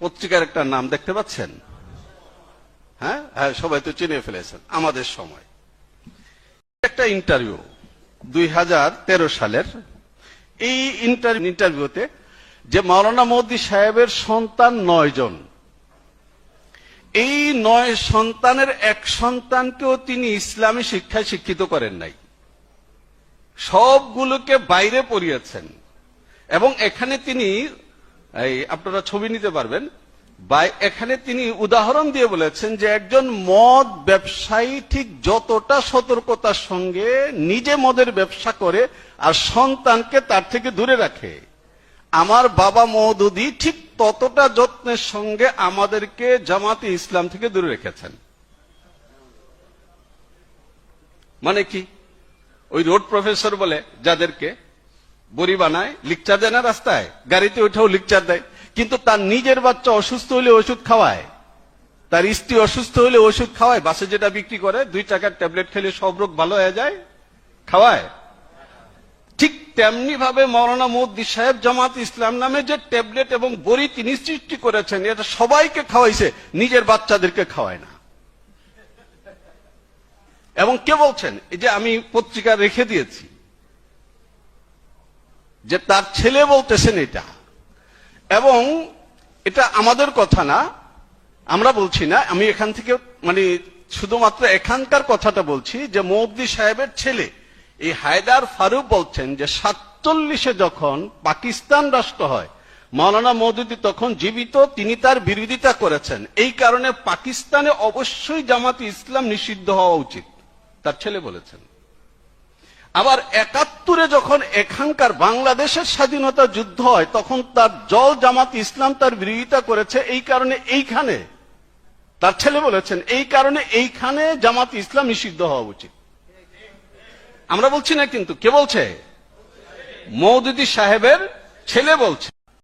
পত্রিকার একটা নাম দেখতে পাচ্ছেন? হ্যাঁ? হ্যাঁ সবাই তো চিনে ফেলেছেন। আমাদের সময়। একটা ইন্টারভিউ দুই হাজার তেরো সালের। এই ইন্টারভিউতে যে মাওলানা মোদি সাহেবের সন্তান নয় জন। এই নয় সন্তানের এক সন্তানকেও তিনি ইসলামী শিক্ষায় শিক্ষিত করেন নাই। সবগুলোকে বাইরে পড়িয়েছেন। এবং এখানে তিনি এই, আপনারা ছবি নিতে পারবেন। বা এখানে তিনি উদাহরণ দিয়ে বলেছেন যে একজন মদ ব্যবসায়ী ঠিক যতটা সতর্কতার সঙ্গে নিজে মদের ব্যবসা করে আর সন্তানকে তার থেকে দূরে রাখে। আমার বাবা মৌদুদি ঠিক ততটা যত্নের সঙ্গে আমাদেরকে জামাতে ইসলাম থেকে দূরে রেখেছেন। মানে কি? ওই রোড প্রফেসর বলে যাদেরকে। বড়ি বানায়, লিকচার দেয় না রাস্তায়? গাড়িতে ওঠাও লিকচার দেয়। কিন্তু তার নিজের বাচ্চা অসুস্থ হলে ওষুধ খাওয়ায়। তার স্ত্রী অসুস্থ হলে ওষুধ খাওয়ায়, বাসে যেটা বিক্রি করে, দুই টাকার ট্যাবলেট খেলে সব রোগ ভালো হয়ে যায়, খাওয়ায়। ঠিক তেমনি ভাবে মৌলানা মোদ্দি সাহেব জামাত ইসলাম নামে যে ট্যাবলেট এবং বড়ি তিনি সৃষ্টি করেছেন, এটা সবাইকে খাওয়াইছে, নিজের বাচ্চাদেরকে খাওয়ায় না। এবং কে বলছেন? এই যে আমি পত্রিকা রেখে দিয়েছি। যে তার ছেলে বলতেছেন এটা। এবং এটা আমাদের কথা না, আমরা বলছি না, আমি এখান থেকে মানে শুধুমাত্র এখানকার কথাটা বলছি যে মৌদ্দি সাহেবের ছেলে, এই হায়দার ফারুক বলছেন যে সাতচল্লিশে যখন পাকিস্তান রাষ্ট্র হয় মৌলানা মৌদুদি তখন জীবিত, তিনি তার বিরোধিতা করেছেন। এই কারণে পাকিস্তানে অবশ্যই জামাতি ইসলাম নিষিদ্ধ হওয়া উচিত, তার ছেলে বলেছেন। আবার একাত্তরে যখন এখানকার বাংলাদেশের স্বাধীনতা যুদ্ধ হয়, তখন তার জল জামাত ইসলাম তার বিরোধিতা করেছে এই কারণে এইখানে। তার ছেলে বলেছেন, এই কারণে এইখানে জামাত ইসলাম নিষিদ্ধ হওয়া উচিত। আমরা বলছি না কিন্তু, কে বলছে? মৌদুদি সাহেবের ছেলে বলছে।